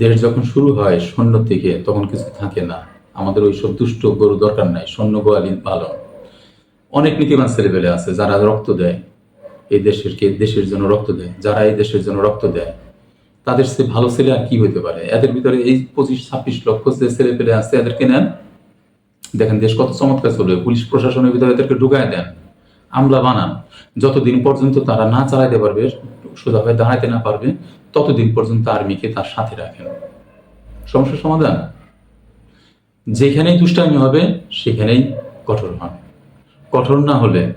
দেশ যখন শুরু হয় সৈন্য থেকে, তখন কিছু থাকে না। আমাদের ওই সব দুষ্ট গরু দরকার নাই, সৈন্য গোয়ালি ভালো অনেক নীতিবান ছেলেপেলে আছে যারা রক্ত দেয়। এই দেশের কে দেশের জন্য রক্ত দেয়। যারা এই দেশের জন্য রক্ত দেয়, তাদের সে ভালো ছেলে আর কি হইতে পারে? এদের ভিতরে এই পঁচিশ, ছাব্বিশ লক্ষ যে ছেলে পেলে আছে, এদেরকে নেন। দেখেন দেশ কত চমৎকার চলবে। পুলিশ প্রশাসনের ভিতরে এদেরকে ঢুকায় দেন। আমলা বানান। যতদিন পর্যন্ত তারা না চালাইতে পারবে সোজাভাবে দাঁড়াইতে না পারবে ততদিন পর্যন্ত আর্মিকে তার সাথে রাখেন। সমস্যার সমাধান? যেখানেই দুষ্টামি হবে, সেখানেই কঠোর হন। কঠোর না হলে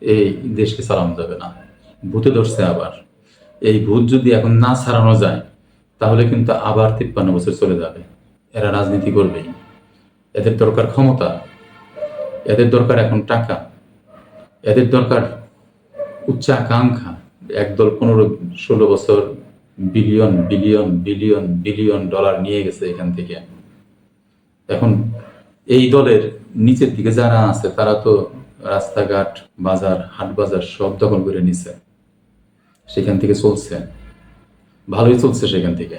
এই দেশকে চালানো যাবে না। ভূতে ধরছে আবার। এই ভূত যদি এখন না ছাড়ানো যায়, তাহলে কিন্তু আবার তিপ্পান্ন বছর চলে যাবে। এরা রাজনীতি করবেই। এদের দরকার ক্ষমতা। এদের দরকার এখন টাকা। এদের দরকার উচ্চাকাঙ্ক্ষা। একদল পনেরো, ষোলো বছর billion billion billion billion dollar নিয়ে গেছে এখান থেকে। এখন এই দলের নিচের দিকে যারা আছে, তারা তো রাস্তাঘাট, বাজার, হাট বাজার সব দখল করে নিছে। সেখান থেকে চলছে। ভালোই চলছে সেখান থেকে।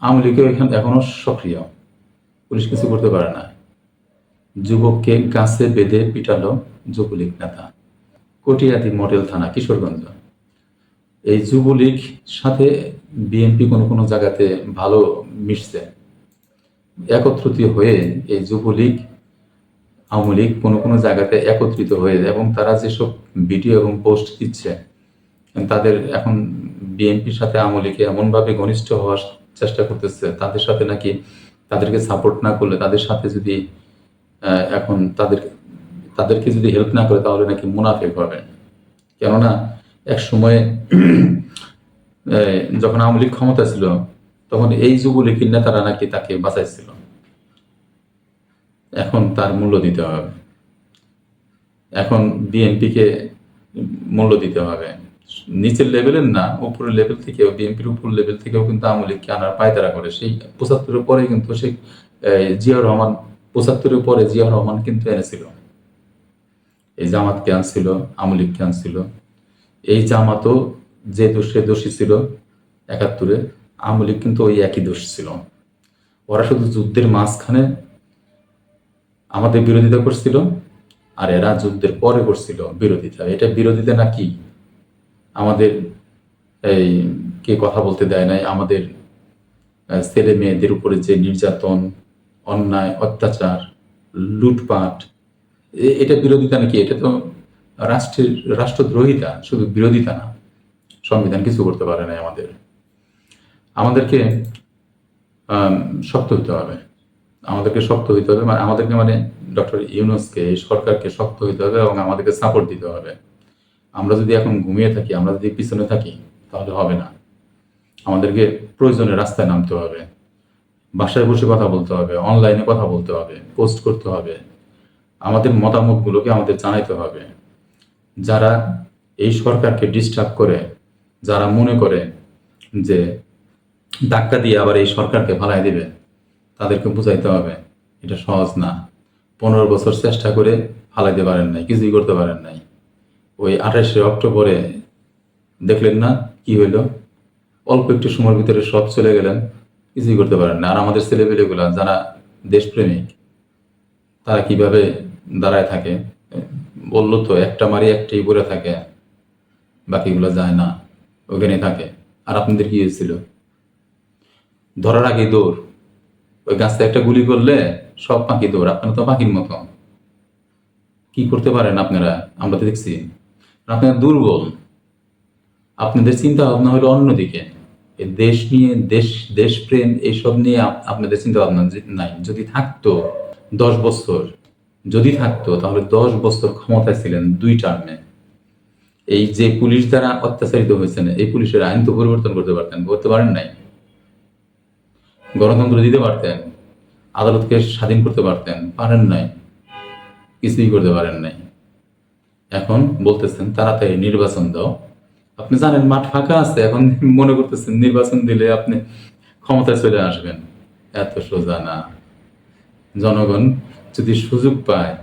আওয়ামী লীগও এখানে এখনও সক্রিয়। পুলিশ কিছু করতে পারে না। যুবককে গাছে বেঁধে পিটালো যুবলীগ নেতা। কটিয়াদি মডেল থানা, কিশোরগঞ্জ। এই যুবলীগ সাথে বিএনপি কোনো কোনো জায়গাতে ভালো মিশছে। একত্রিত হয়ে এই যুবলীগ, আওয়ামী লীগ কোনো কোনো জায়গাতে একত্রিত হয়ে এবং তারা যেসব ভিডিও এবং পোস্ট দিচ্ছে, তাদের এখন বিএনপির সাথে আওয়ামী লীগে এমনভাবে ঘনিষ্ঠ হওয়ার চেষ্টা করতেছে, তাদের সাথে নাকি তাদেরকে সাপোর্ট না করলে তাদের সাথে যদি এখন তাদের, তাদেরকে যদি হেল্প না করে তাহলে নাকি মুনাফেক হবে। কেননা এক সময়ে যখন আওয়ামী লীগ ক্ষমতা ছিল, তখন এই যুবলীগের নেতারা নাকি তাকে বাঁচাইছিল। এখন তার মূল্য দিতে হবে। এখন বিএনপিকে মূল্য দিতে হবে। নিচের লেভেলের না, উপরের লেভেল থেকেও, বিএনপির উপর লেভেল থেকেও কিন্তু আওয়ামী লীগকে আনার পায়তারা করে। সেই পঁচাত্তরের পরে কিন্তু সেই জিয়াউর রহমান, পঁচাত্তরের পরে জিয়াউর রহমান কিন্তু এনেছিল। এই জামাতকে আনছিল, আওয়ামী লীগকে আনছিল। এই জামাতও যে দোষে দোষী ছিল একাত্তরে, আওয়ামী লীগ কিন্তু ওই একই দোষ ছিল। ওরা শুধু যুদ্ধের মাঝখানে আমাদের বিরোধিতা করছিল আর এরা যুদ্ধের পরে করছিল বিরোধিতা। এটা বিরোধিতা নাকি? আমাদের এই কে কথা বলতে দেয় নাই? আমাদের ছেলে মেয়েদের উপরে যে নির্যাতন, অন্যায়, অত্যাচার, লুটপাট এটা বিরোধিতা নাকি? এটা তো রাষ্ট্রের রাষ্ট্রদ্রোহিতা শুধু বিরোধিতা না, সংবিধান কিছু করতে পারে না আমাদের। আমাদেরকে শক্ত হতে হবে। আমাদেরকে শক্ত হইতে হবে মানে আমাদেরকে মানে ডক্টর ইউনুসকে, এই সরকারকে শক্ত হইতে হবে এবং আমাদেরকে সাপোর্ট দিতে হবে। আমরা যদি এখন ঘুমিয়ে থাকি, আমরা যদি পিছনে থাকি, তাহলে হবে না। আমাদেরকে প্রয়োজনে রাস্তায় নামতে হবে। বাসায় বসে কথা বলতে হবে অনলাইনে কথা বলতে হবে পোস্ট করতে হবে। আমাদের মতামতগুলোকে আমাদের জানাইতে হবে। যারা এই সরকারকে ডিস্টার্ব করে, যারা মনে করে যে ধাক্কা দিয়ে আবার এই সরকারকে ফালাই দেবে, তাদেরকে বুঝাইতে হবে, এটা সহজ না। পনেরো বছর চেষ্টা করে ফালাইতে পারেন নাই, কিছুই করতে পারেন নাই। ওই আঠাশে অক্টোবরে দেখলেন না কি হইল? অল্প একটু সময়ের ভিতরে সব চলে গেলেন, কিছুই করতে পারেন না আর আমাদের ছেলেপেলেগুলা, যারা দেশপ্রেমিক, তারা কীভাবে দাঁড়ায় থাকে? বলল তো, একটা মারি একটাই পরে থাকে, বাকিগুলো যায় না ওখানে থাকে। আর আপনাদের কি হয়েছিল? ধরার আগে দৌড়। ওই গাছটা একটা গুলি করলে সব পাখি দৌড়, আপনারা তো পাখির মতো কি করতে পারেন আপনারা? আমরা তো দেখছি। আপনারা দুর্বল। আপনাদের চিন্তা ভাবনা হলো অন্যদিকে। দেশ নিয়ে, দেশ, দেশপ্রেম এইসব নিয়ে আপনাদের চিন্তা ভাবনা নাই। যদি থাকতো দশ বছর যদি থাকতো, তাহলে দশ বছর ক্ষমতায় ছিলেন দুই টার্মে এই যে পুলিশ দ্বারা অত্যাচারিত হয়েছেন, এই পুলিশের আইন তো পরিবর্তন করতে পারতেন, করতে পারেন নাই। গণতন্ত্র দিতে পারতেন, আদালতকে স্বাধীন করতে পারতেন, পারেন নাই, কিছুই করতে পারেন নাই। এখন বলতেছেন, তাড়াতাড়ি নির্বাচন দাও। আপনি জানেন, মাঠ ফাঁকা আছে, এখন মনে করতেছেন, নির্বাচন দিলে আপনি ক্ষমতায় চলে আসবেন। এত সোজা না। জনগণ যদি সুযোগ পায়,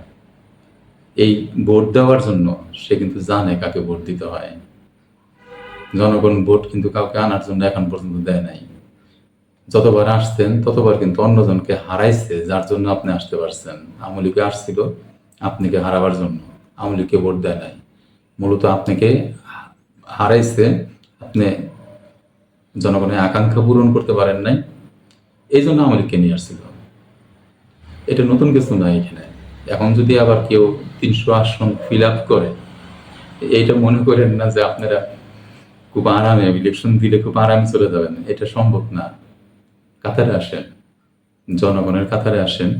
এই ভোট দেওয়ার জন্য সে কিন্তু জানে কাকে ভোট দিতে হয়। জনগণ ভোট কিন্তু কাউকে আনার জন্য এখন পর্যন্ত দেয় নাই। যতবার আসতেন ততবার কিন্তু অন্যজনকে হারাইছে, যার জন্য আপনি আসতে পারছেন। আমলিকে আসছিল, আপনাকে হারাবার জন্য আমলিকে ভোট দেয় নাই। মূলত আপনাকে হারাইছে, আপনি জনগণের আকাঙ্ক্ষা পূরণ করতে পারেন নাই। এই জন্য আমলিকে নিয়ে আসছিল। এটা নতুন কিছু নয় এখানে। এখন যদি আবার কেউ তিনশো আসন ফিল আপ করে, এইটা মনে করেন না যে আপনারা খুব আরামে ইলেকশন দিলে খুব আরামে চলে যাবেন? এটা সম্ভব না। কাতারে আসেন, জনগণের কাতারে আসেন,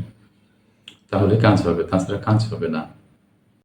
তাহলে কাজ হবে, তাছাড়া কাজ হবে না।